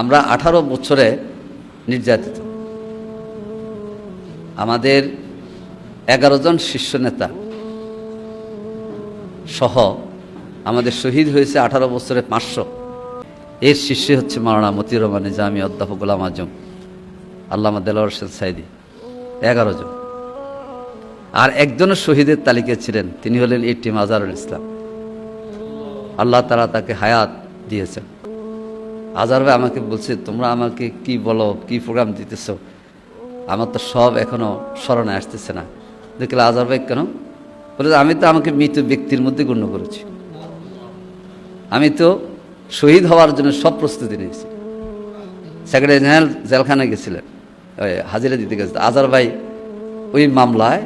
আমরা আঠারো বছরে নির্যাতিত। আমাদের এগারো জন শীর্ষ নেতা সহ আমাদের শহীদ হয়েছে আঠারো বছরে পাঁচশো। এর শীর্ষে হচ্ছে মাওলানা মতিউর রহমান নিজামী অধ্যাপক গোলাম আজম, আল্লামা দেলোয়ার হোসেন সাইদি, এগারো জন। আর একজনের শহীদের তালিকায় ছিলেন, তিনি হলেন এটি টিম আজহারুল ইসলাম। আল্লাহ তারা তাকে হায়াত দিয়েছেন। আজহার ভাই আমাকে বলছে, তোমরা আমাকে কি বলো, কি প্রোগ্রাম দিতেছ? আমার তো সব এখনও স্মরণে আসতেছে না। দেখলে আজহার ভাই কেন? বলে, আমি তো আমাকে মৃত ব্যক্তির মধ্যে গণ্য করেছি। আমি তো শহীদ হওয়ার জন্য সব প্রস্তুতি নিয়েছি। সেক্রেটারি জেনারেল জেলখানায় গেছিলেন হাজিরা দিতে গেছে আজার ভাই ওই মামলায়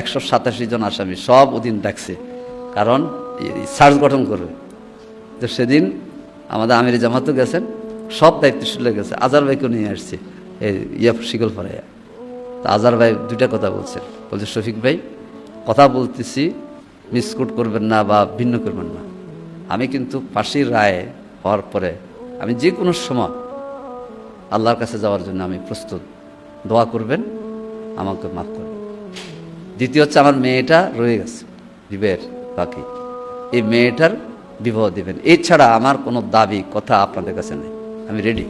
একশো সাতাশি জন আসামি সব ওদিন ডাকছে, কারণ সার্চ গঠন করবে। তো সেদিন আমাদের আমির জামাতও গেছেন, সব দায়িত্বশীল গেছে। আজার ভাইকেও নিয়ে আসছে, এই ইয়া শিকল ফরাইয়া তা আজার ভাই দুইটা কথা বলছেন। বলছে, শফিক ভাই, কথা বলতেছি মিসকুট করবেন না বা ভিন্ন করবেন না। আমি কিন্তু ফাঁসির রায় হওয়ার পরে আমি যে কোনো সময় আল্লাহর কাছে যাওয়ার জন্য আমি প্রস্তুত। দোয়া করবেন, আমাকে মাফ করবেন। দ্বিতীয় হচ্ছে, আমার মেয়েটা রয়ে গেছে, বিবের বাকি এই মেয়েটার বিবাহ দিবেন। এছাড়া আমার কোনো দাবি, কথা আপনাদের কাছে নেই। আমি রেডি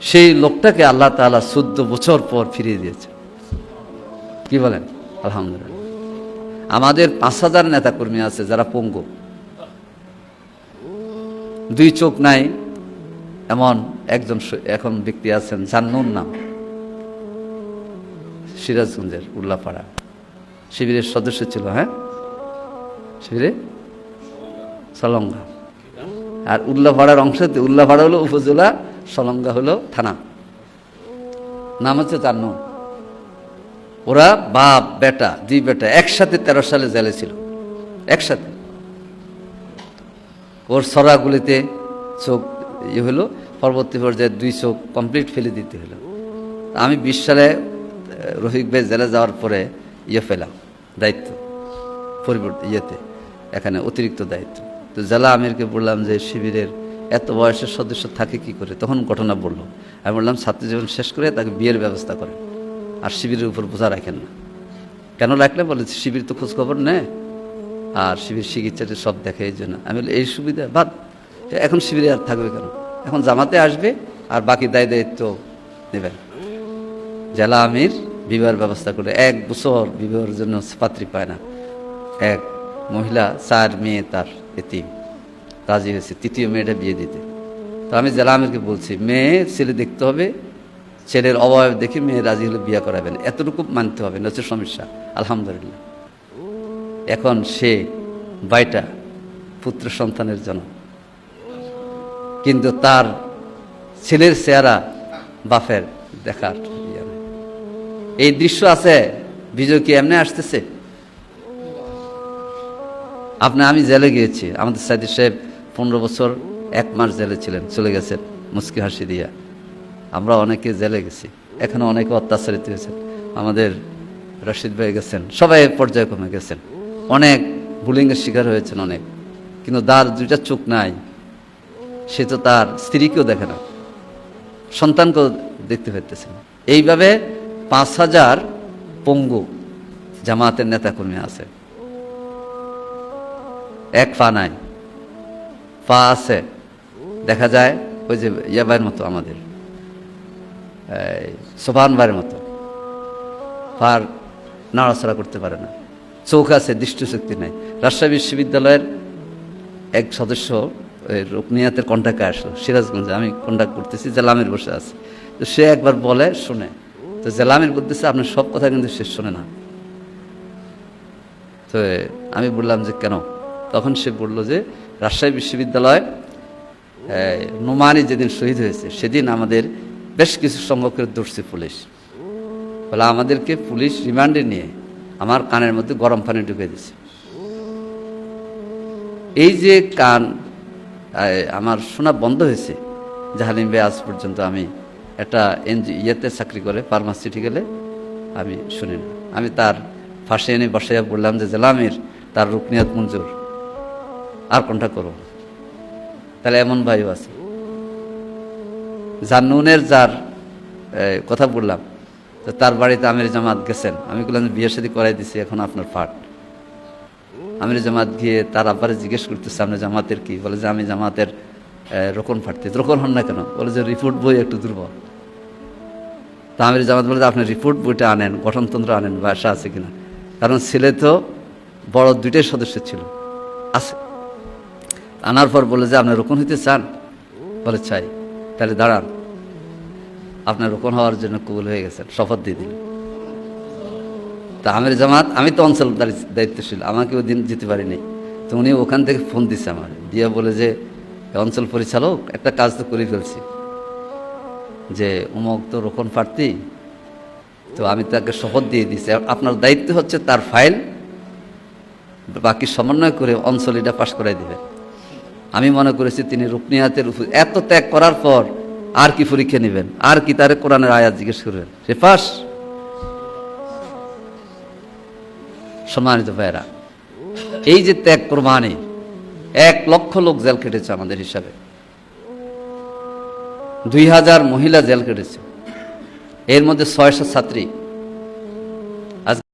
সেই লোকটাকে আল্লাহ তাআলা চোদ্দ বছর পর ফিরিয়ে দিয়েছে। কি বলেন? আলহামদুলিল্লাহ। আমাদের পাঁচ হাজার নেতাকর্মী আছে যারা পঙ্গু। দুই চোখ নাই, এমন একজন এখন ব্যক্তি আছেন জান্নুর নাম। সিরাজগঞ্জের উল্লাপাড়া। শিবিরের সদস্য ছিল হ্যাঁ? শিবিরে সলঙ্গা। আর উল্লাপাড়ার অংশতে উল্লাপাড়া হলো উপজেলা, সলঙ্গা হলো থানা। নাম হচ্ছে জান্নুর ওরা বাপ, বেটা, দুই বেটা, একসাথে তেরো সালে জেলে ছিল। একসাথে। ওর সরাগুলিতে চোখ ইয়ে হলো, পরবর্তী পর্যায়ে দুই চোখ কমপ্লিট ফেলে দিতে হলো। আমি বিশ সালে রফিক ভাই জেলে যাওয়ার পরে ইয়ে পেলাম, দায়িত্ব পরিবর্তন ইয়েতে। এখানে অতিরিক্ত দায়িত্ব। তো জেলা আমিরকে বললাম যে শিবিরের এত বয়সের সদস্য থাকে কি করে? তখন ঘটনা বলল। আমি বললাম ছাত্র জীবন শেষ করে তাকে বিয়ের ব্যবস্থা করেন। আর শিবিরের উপর বোঝা রাখেন না। কেন রাখলে? বলে শিবির তো খোঁজখবর নেয়। আর শিবির চিকিৎসাটা সব দেখে এই জন্য। আমি বলি, এই সুবিধা? বাদ। এখন শিবিরে আর থাকবে কেন? এখন জামাতে আসবে আর বাকি দায় দায়িত্ব নেবেন জেলা আমির বিবাহের ব্যবস্থা করে এক বছর বিবাহের জন্য পাত্রী পায় না। এক মহিলা, চার মেয়ে তার এতিম। রাজি হয়েছে, তৃতীয় মেয়েটা বিয়ে দিতে। তো আমি জেলা আমিরকে বলছি, মেয়ে, ছেলে দেখতে হবে। ছেলের অবয়ব দেখে মেয়ে রাজি হলে বিয়ে করাবেন। এতটুকু মানতে হবে, না হচ্ছে সমস্যা। আলহামদুলিল্লাহ। এখন সে বাইটা পুত্র সন্তানের জন্য কিন্তু তার ছেলের চেহারা বাফের দেখার এই দৃশ্য আছে, বিজয় কি এমনি আসতেছে? আপনি, আমি জেলে গিয়েছি। আমাদের সাইদি সাহেব পনেরো বছর, এক মাস জেলে ছিলেন, চলে গেছেন মুস্কি হাসি দিয়া। আমরা অনেকে জেলে গেছি। এখানে অনেকে অত্যাচারিত হয়েছেন। আমাদের রশিদ ভাই গেছেন, সবাই পর্যায়ক্রমে গেছেন। অনেক বুলিংয়ের শিকার হয়েছেন অনেক। কিন্তু তার দুইটা চোখ নাই। সে তো তার স্ত্রীকেও দেখে না। সন্তানকেও দেখতে পাইতেছে না। এইভাবে পাঁচ হাজার পঙ্গু জামাতের নেতাকর্মী আছে। এক পা নাই। পা আছে। দেখা যায় ওই যে ইয়াবার মতো আমাদের। এই সোভান ভাইয়ের মতো। পার নাড়াচড়া করতে পারে না। চোখ আছে, দৃষ্টিশক্তি নাই। রাজশাহী বিশ্ববিদ্যালয়ের এক সদস্য রুকনিয়াতের কন্ট্যাক্টে আসলো, সিরাজগঞ্জে। আমি কন্ট্যাক্ট করতেছি, জেলামের বসে আছে। তো সে একবার বলে, শুনে, তো জেলামের বলতেছে, আপনার সব কথা কিন্তু সে শোনে না। তো আমি বললাম যে, কেন? তখন সে বলল যে, রাজশাহী বিশ্ববিদ্যালয় নোমানি যেদিন শহীদ হয়েছে, সেদিন আমাদের বেশ কিছু সংখ্যকের ধরছে পুলিশ। বলে, আমাদেরকে পুলিশ রিমান্ডে নিয়ে আমার কানের মধ্যে গরম পানি ঢুকে দিছে এই যে কান আমার শোনা বন্ধ হয়েছে, জাহালিম ভাই, আজ পর্যন্ত আমি একটা এনজি, ইয়েতে চাকরি করে, ফার্মাসিউটিক্যালে আমি শুনি আমি তার ফাঁসে এনে বসাইয়া বললাম যে, জেলামির তার রুকনিয়াত মঞ্জুর আর কোনটা করো তাহলে এমন ভাইও আছে। যার নুনের যার কথা বললাম, তো তার বাড়িতে আমির জামাত গেছেন। আমি বললাম যে বিয়ে শাদী করাই দিছি, এখন আপনার ফাট আমির জামাত গিয়ে তার আব্বারে জিজ্ঞেস করতেছে আপনি জামাতের কি? বলে যে, আমি জামাতের রোকন ফাটতে রোকন হন না কেন? বলে যে, রিপোর্ট বই একটু দুর্বল। তা আমির জামাত বলে যে, আপনি রিপোর্ট বইটা আনেন, গঠনতন্ত্র আনেন বাসা আছে কিনা? কারণ ছেলে তো বড় দুইটাই সদস্য ছিল। আছে। আনার পর বলে যে, আপনি রোকন হইতে চান? বলে, চাই। তাহলে দাঁড়ান। আপনার রোকন হওয়ার জন্য কবুল হয়ে গেছেন, শপথ দিয়ে দিলেন। তা আমির জামাত, আমি তো অঞ্চল দায়িত্বশীল, আমাকে ওই দিন যেতে পারিনি। তো উনি ওখান থেকে ফোন দিছে আমার, দিয়ে বলে যে অঞ্চল পরিচালক, একটা কাজ তো করে ফেলছি। যে, উমক তো রোকন প্রার্থী, তো আমি তাকে শপথ দিয়ে দিয়েছি আপনার দায়িত্ব হচ্ছে তার ফাইল, বাকি সমন্বয় করে অঞ্চল এটা পাশ করাই দিবেন। আমি মনে করেছি তিনি রুকনিয়াতের এত ত্যাগ করার পর আর কি পরীক্ষা নেবেন? আর কি তারে কোরআনের আয়াত জিজ্ঞেস করবেন? সে পাস সম্মানিত ভাইরা এই যে ত্যাগ কোরবানি, এক লক্ষ লোক জেল কেটেছে আমাদের হিসাবে। দুই হাজার মহিলা জেল কেটেছে এর মধ্যে ছয়শো ছাত্রী